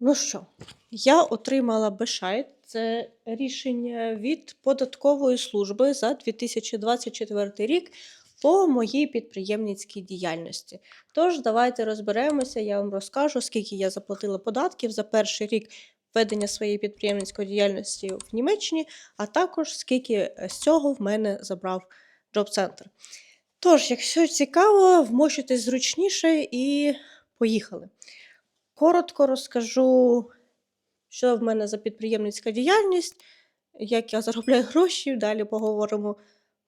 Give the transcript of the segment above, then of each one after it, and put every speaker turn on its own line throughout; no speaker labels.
Ну що, я отримала Бешайт. Це рішення від податкової служби за 2024 рік по моїй підприємницькій діяльності. Тож, давайте розберемося, я вам розкажу, скільки я заплатила податків за перший рік ведення своєї підприємницької діяльності в Німеччині, а також скільки з цього в мене забрав Джоб-центр. Тож, якщо цікаво, вмощуйтесь зручніше і поїхали. Коротко розкажу, що в мене за підприємницька діяльність, як я заробляю гроші. Далі поговоримо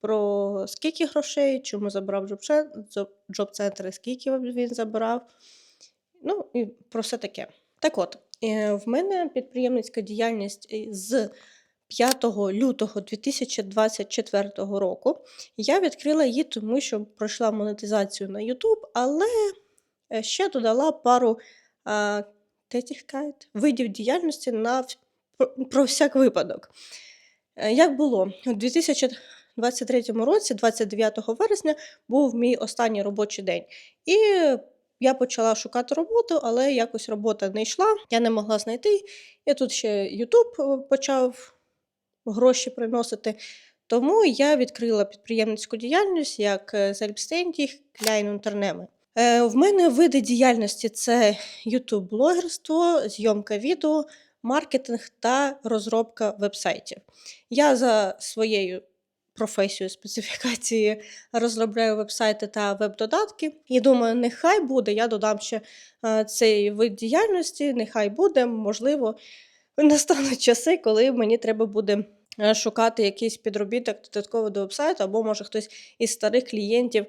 про скільки грошей, чому забрав джоб-центр, скільки він забрав. Ну і про все таке. Так от, е, в мене підприємницька діяльність е, з 5 лютого 2024 року. Я відкрила її, тому що пройшла монетизацію на YouTube, але е, ще додала пару Tätigkeit, видів діяльності на про, всяк випадок. Е, Як було? У 2023 році, 29 вересня, був мій останній робочий день. І я почала шукати роботу, але якось робота не йшла, я не могла знайти. І тут ще YouTube е, почав гроші приносити. Тому я відкрила підприємницьку діяльність як Selbstständig Klein Unternehmen. Е, В мене види діяльності це YouTube-блогерство, зйомка відео, маркетинг та розробка вебсайтів. Я за своєю професією специфікації розробляю вебсайти та веб-додатки. І думаю, нехай буде. Я додам ще е, цей вид діяльності, нехай буде, можливо, настануть часи, коли мені треба буде е, шукати якийсь підробіток додатково до вебсайту, або може хтось із старих клієнтів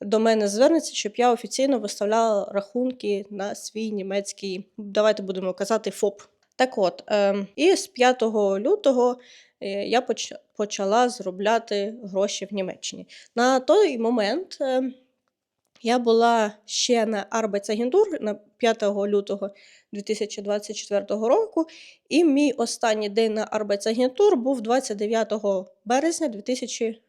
до мене звернеться, щоб я офіційно виставляла рахунки на свій німецький, давайте будемо казати, ФОП. Так от, ем, і з 5 лютого е, я поч- почала заробляти гроші в Німеччині. На той момент ем, я була ще на Arbeitsagentur на 5 лютого 2024 року, і мій останній день на Arbeitsagentur був 29 березня 2024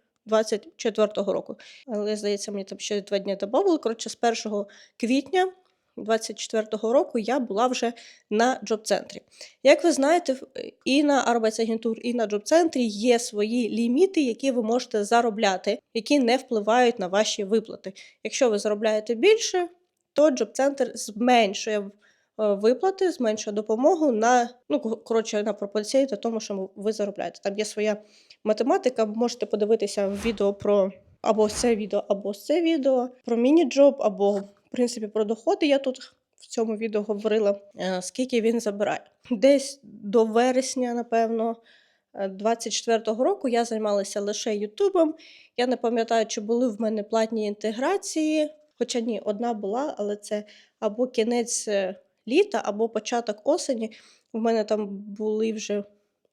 року. Але, здається, мені там ще два дні додали. Коротше, з 1 квітня 2024 року я була вже на джоб-центрі. Як ви знаєте, і на Arbeitsagentur, і на джоб-центрі є свої ліміти, які ви можете заробляти, які не впливають на ваші виплати. Якщо ви заробляєте більше, то джоб-центр зменшує виплати, зменшує допомогу на ну коротше на пропорції до тому, що ви заробляєте. Там є своя математика. Можете подивитися відео про або це відео, або це відео, про міні-джоб, або в принципі про доходи. Я тут в цьому відео говорила, е, скільки він забирає. Десь до вересня, напевно. е, 24-го року я займалася лише Ютубом. Я не пам'ятаю, чи були в мене платні інтеграції. Хоча ні, одна була, але це або кінець е, літа, або початок осені. У мене там були вже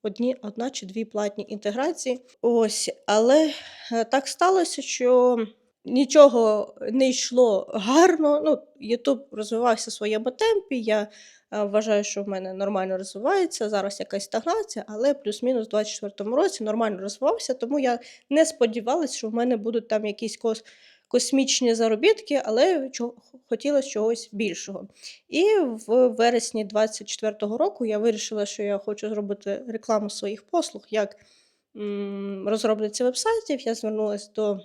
одні, одна чи дві платні інтеграції. Ось, але е, так сталося, що нічого не йшло гарно. Ну, YouTube розвивався в своєму темпі. Я е, вважаю, що в мене нормально розвивається. Зараз якась стагнація, але плюс-мінус у 24-му році нормально розвивався, тому я не сподівалася, що в мене будуть там якісь кос космічні заробітки, але хотілося чогось більшого. І в вересні 24-го року я вирішила, що я хочу зробити рекламу своїх послуг як м, розробниця вебсайтів. Я звернулася до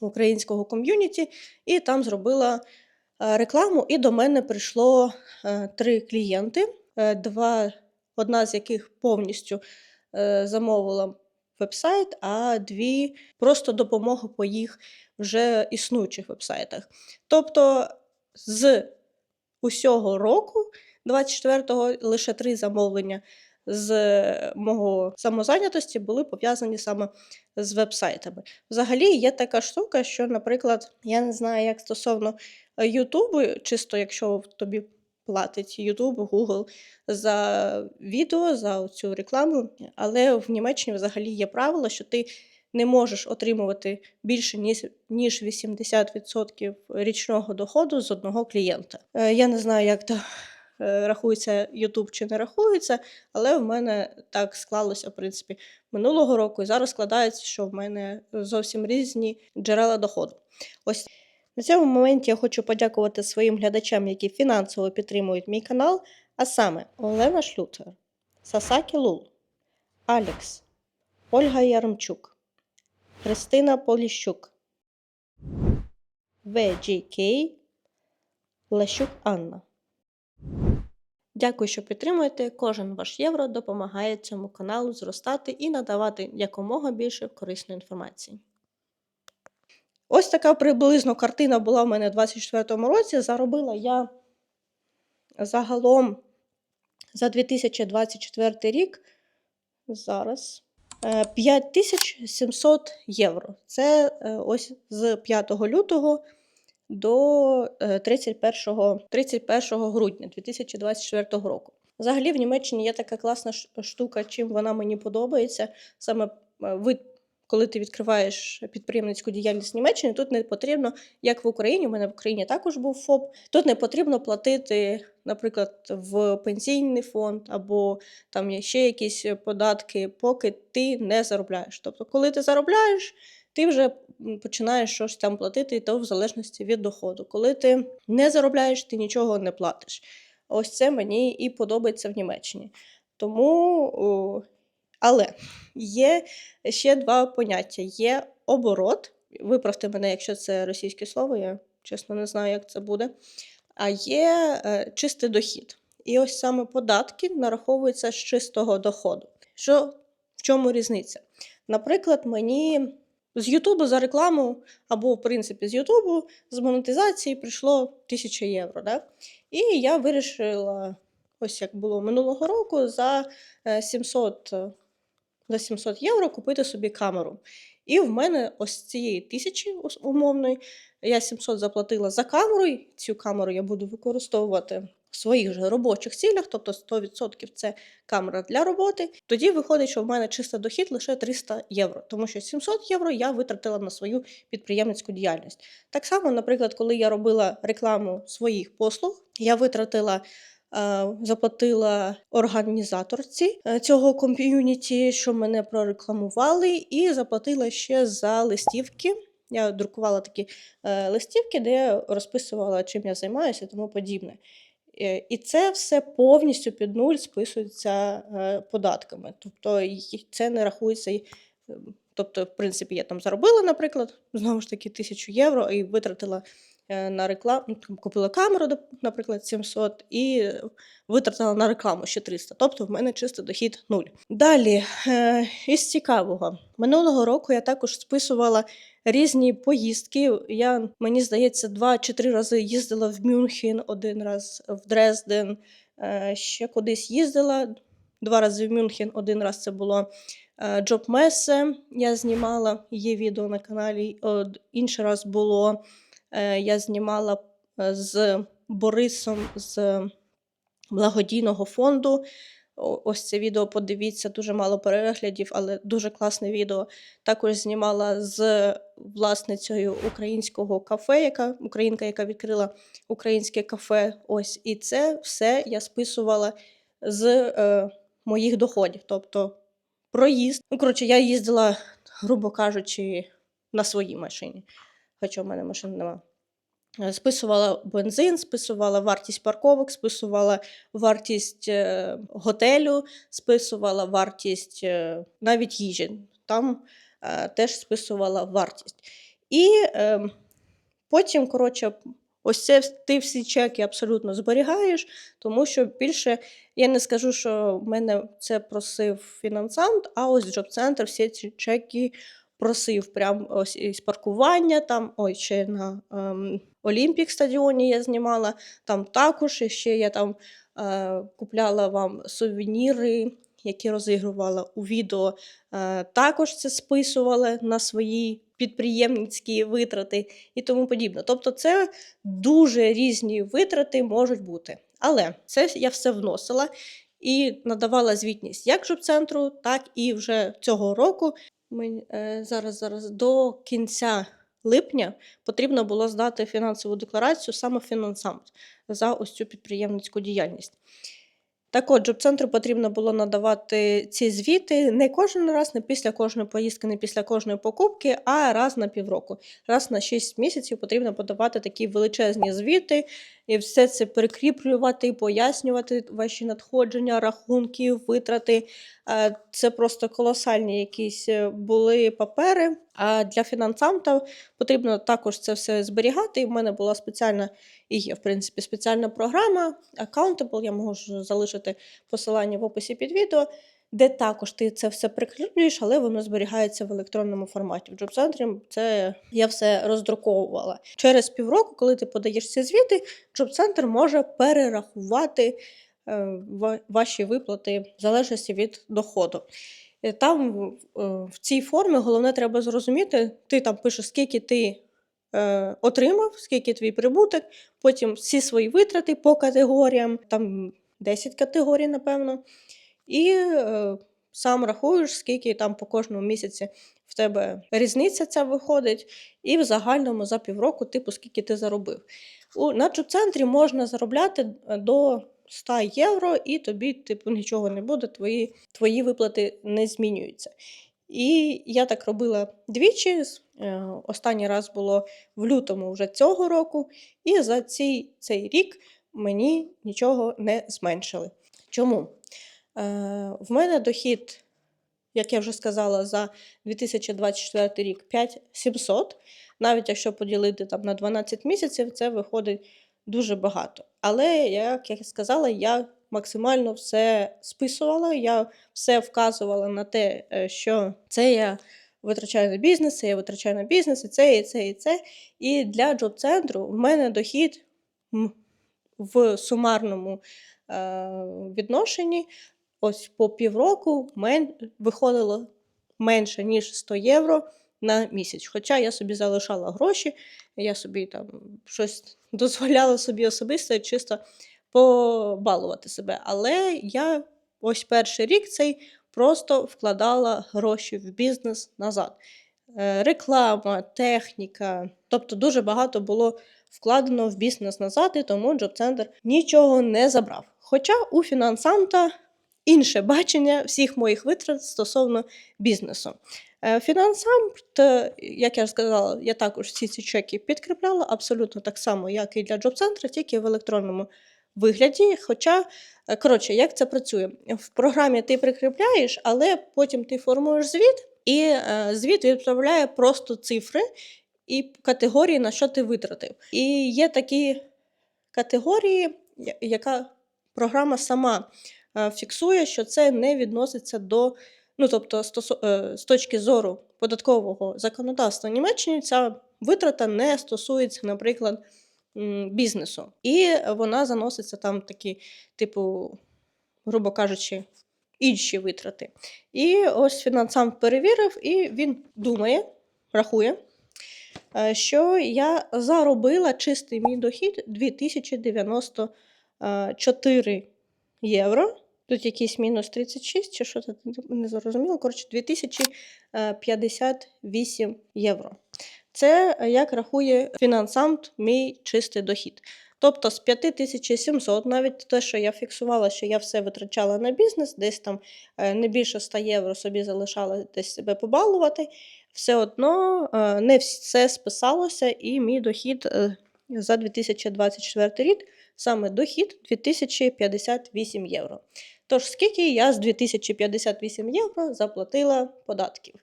українського ком'юніті і там зробила е, рекламу. І до мене прийшло е, три клієнти, е, два, одна з яких повністю замовила вебсайт, а дві просто допомогу по їх вже існуючих вебсайтах. Тобто з усього року, 24-го, лише три замовлення з мого самозайнятості були пов'язані саме з вебсайтами. Взагалі є така штука, що, наприклад, я не знаю, як стосовно е, Ютубу, чисто якщо тобі платить Ютуб, Google за відео, за цю рекламу, але в Німеччині взагалі є правило, що ти не можеш отримувати більше ніж, ніж 80% річного доходу з одного клієнта. Е, Я не знаю, як то е, рахується YouTube чи не рахується, але в мене так склалося, в принципі, минулого року, і зараз складається, що в мене зовсім різні джерела доходу. Ось на цьому моменті я хочу подякувати своїм глядачам, які фінансово підтримують мій канал, А саме Олена Шлютер, Сасакі Лул, Алекс, Ольга Яремчук, Христина Поліщук, ВГК, Лещук Анна. Дякую, що підтримуєте. Кожен ваш євро допомагає цьому каналу зростати і надавати якомога більше корисної інформації. Ось така приблизно картина була в мене у 2024 році. Заробила я загалом за 2024 рік зараз е, 5700 євро. Це е, ось з 5 лютого до е, 31, 31 грудня 2024 року. Взагалі в Німеччині є така класна штука, чим вона мені подобається. Саме е, ви, коли ти відкриваєш підприємницьку діяльність в Німеччині, тут не потрібно, як в Україні, у мене в Україні також був ФОП. Тут не потрібно платити, наприклад, в пенсійний фонд або там є ще якісь податки, поки ти не заробляєш. Тобто, коли ти заробляєш, ти вже починаєш щось там платити, і то в залежності від доходу. Коли ти не заробляєш, ти нічого не платиш. Ось це мені і подобається в Німеччині. Тому, але є ще два поняття: є оборот. Виправте мене, якщо це російське слово, я чесно не знаю, як це буде. А є е, чистий дохід. І ось саме податки нараховуються з чистого доходу. Що в чому різниця? Наприклад, мені з Ютубу за рекламу, або, в принципі, з Ютубу з монетизації прийшло 1000 євро. Да? І я вирішила, ось як було минулого року, за е, 700, е, за 700 євро купити собі камеру. І в мене ось цієї тисячі умовної я 700 заплатила за камеру. і Цю камеру я буду використовувати в своїх же робочих цілях, тобто 100% це камера для роботи. Тоді виходить, що в мене чистий дохід лише 300 євро, тому що 700 євро я витратила на свою підприємницьку діяльність. Так само, наприклад, коли я робила рекламу своїх послуг, я витратила. Е, Заплатила організаторці е, цього ком'юніті, що мене прорекламували, і заплатила ще за листівки. Я друкувала такі е, листівки, де я розписувала, чим я займаюся і тому подібне. І це все повністю під нуль списується податками. Тобто це не рахується. е, Тобто, в принципі, я там заробила, наприклад, знову ж таки, тисячу євро і витратила на рекламу, ну, купила камеру, наприклад, 700, і е, витратила на рекламу ще 300. Тобто в мене чисто дохід нуль. Далі, е, із цікавого, минулого року я також списувала різні поїздки. Я, мені здається, два чи три рази їздила в Мюнхен, один раз в Дрезден, е, ще кудись їздила. Два рази в Мюнхен, один раз це було е, Джоб Месе. Я знімала, є відео на каналі. Інший раз було е, я знімала е, з Борисом з благодійного фонду. Ось це відео подивіться, дуже мало переглядів, але дуже класне відео. Також знімала з власницею українського кафе, яка українка, яка відкрила українське кафе. Ось і це все я списувала з е, моїх доходів. Тобто проїзд. Ну, коротше, я їздила, грубо кажучи, на своїй машині, хоча в мене машини немає. Е, Списувала бензин, списувала вартість парковок, списувала вартість е, готелю, списувала вартість е, навіть їжі. Там теж списувала вартість. І е, потім, коротше, ось це ти всі чеки абсолютно зберігаєш, тому що більше я не скажу, що в мене це просив фінансант, а ось джоб-центр всі ці чеки просив. Прям ось із паркування, там, ой, ще на ем, Олімпік стадіоні я знімала, там також і ще я там е, купляла вам сувеніри, які розігрувала у відео. Е, також це списувала на свої підприємницькі витрати і тому подібне. Тобто, це дуже різні витрати можуть бути. Але це я все вносила і надавала звітність як жоб-центру, так і вже цього року. Ми е, зараз, зараз до кінця липня потрібно було здати фінансову декларацію саме фінансам за ось цю підприємницьку діяльність. Так от, джоб-центру потрібно було надавати ці звіти не кожен раз, не після кожної поїздки, не після кожної покупки, а раз на півроку. Раз на 6 місяців потрібно подавати такі величезні звіти, і все це прикріплювати, пояснювати ваші надходження, рахунки, витрати. Е, Це просто колосальні якісь е, були папери. А для фінансанта потрібно також це все зберігати. І в мене була спеціальна і є, в принципі, спеціальна програма Accountable. Я можу залишити посилання в описі під відео, де також ти це все прикріплюєш, але воно зберігається в електронному форматі. В JobCenter це я все роздруковувала. Через півроку, коли ти подаєш ці звіти, JobCenter може перерахувати е, ваші виплати в залежності від доходу. Е, Там е, в цій формі головне треба зрозуміти, ти там пишеш, скільки ти е, отримав, скільки твій прибуток, потім всі свої витрати по категоріям, там 10 категорій, напевно. І е, сам рахуєш, скільки там по кожному місяці в тебе різниця ця виходить, і в загальному за півроку, типу, скільки ти заробив. У на центрі можна заробляти е, до 100 євро, і тобі, типу, нічого не буде, твої, твої виплати не змінюються. І я так робила двічі. е, Останній раз було в лютому вже цього року, і за цей, цей рік мені нічого не зменшили. Чому? Е, в мене дохід, як я вже сказала, за 2024 рік 5700. Навіть якщо поділити там на 12 місяців, це виходить дуже багато. Але, як я сказала, я максимально все списувала, я все вказувала на те, е, що це я витрачаю на бізнес, це я витрачаю на бізнес, і це, і це, і це. І для джоб-центру в мене дохід в сумарному е, відношенні ось по півроку виходило менше, ніж 100 євро на місяць. Хоча я собі залишала гроші, я собі там щось дозволяла собі особисто чисто побалувати себе. Але я ось перший рік цей просто вкладала гроші в бізнес назад. Е, Реклама, техніка, тобто дуже багато було вкладено в бізнес назад, і тому Джоб-центр нічого не забрав. Хоча у фінансанта інше бачення всіх моїх витрат стосовно бізнесу. Е, Фінансант, е, як я сказала, я також всі ці чеки підкріпляла абсолютно так само, як і для Джоб-центру, тільки в електронному вигляді. Хоча, е, коротше, як це працює? В програмі ти прикріпляєш, але потім ти формуєш звіт, і е, звіт відправляє просто цифри і категорії, на що ти витратив. І є такі категорії, яка програма сама фіксує, що це не відноситься до. Ну, тобто, е, з точки зору податкового законодавства Німеччини, ця витрата не стосується, наприклад, бізнесу. І вона заноситься там такі, типу, грубо кажучи, інші витрати. І ось фінансант перевірив, і він думає, рахує, е, що я заробила чистий мій дохід 2094 євро. Тут якийсь мінус 36, чи що це не зрозуміло. Коротше, 2058 євро. Це е, як рахує фінансант мій чистий дохід. Тобто з 5700, навіть те, що я фіксувала, що я все витрачала на бізнес, десь там е, не більше 100 євро собі залишала десь себе побалувати, все одно е, не все списалося, і мій дохід за 2024 рік, саме дохід 2058 євро. Тож, скільки я з 2058 євро заплатила податків?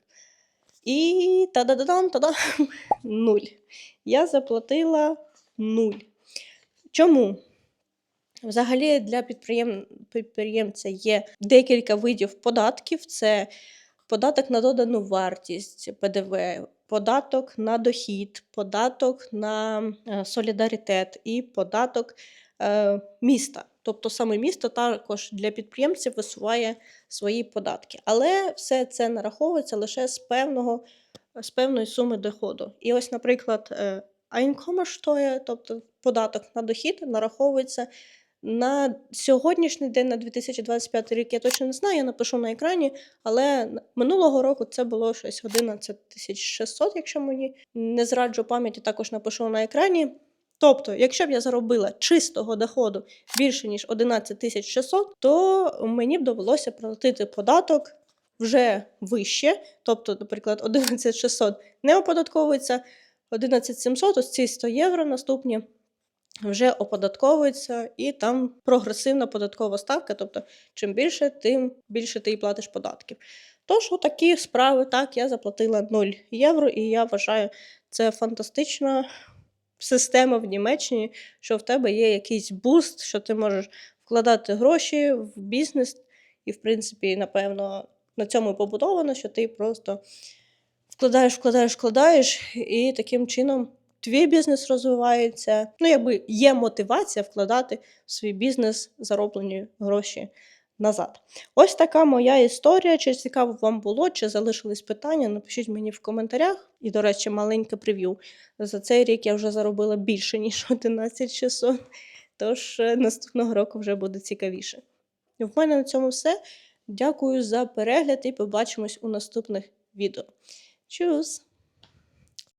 І та-да-да-дам, та-да, нуль. Я заплатила нуль. Чому? Взагалі для підприєм... підприємця є декілька видів податків: це податок на додану вартість, ПДВ, податок на дохід, податок на е, солідаритет і податок е, міста. Тобто саме місто також для підприємців висуває свої податки. Але все це нараховується лише з певного з певної суми доходу. І ось, наприклад, е, Einkommensteuer, тобто податок на дохід, нараховується на сьогоднішній день, на 2025 рік, я точно не знаю, я напишу на екрані, але минулого року це було щось 11 600, якщо мені не зраджу пам'яті, також напишу на екрані. Тобто, якщо б я заробила чистого доходу більше ніж 11 600, то мені б довелося платити податок вже вище. Тобто, наприклад, 11 600 не оподатковується, 11 700, ось ці 100 євро наступні вже оподатковується, і там прогресивна податкова ставка. Тобто, чим більше, тим більше ти і платиш податків. Тож, такі справи, так, я заплатила 0 євро, і я вважаю, це фантастична система в Німеччині, що в тебе є якийсь буст, що ти можеш вкладати гроші в бізнес, і, в принципі, напевно, на цьому побудовано, що ти просто вкладаєш, вкладаєш, вкладаєш, і таким чином твій бізнес розвивається. Ну, якби є мотивація вкладати в свій бізнес зароблені гроші назад. Ось така моя історія. Чи цікаво вам було, чи залишились питання? Напишіть мені в коментарях. І, до речі, маленьке прев'ю. За цей рік я вже заробила більше, ніж 11 600, тож е, наступного року вже буде цікавіше. В мене на цьому все. Дякую за перегляд і побачимось у наступних відео. Чус!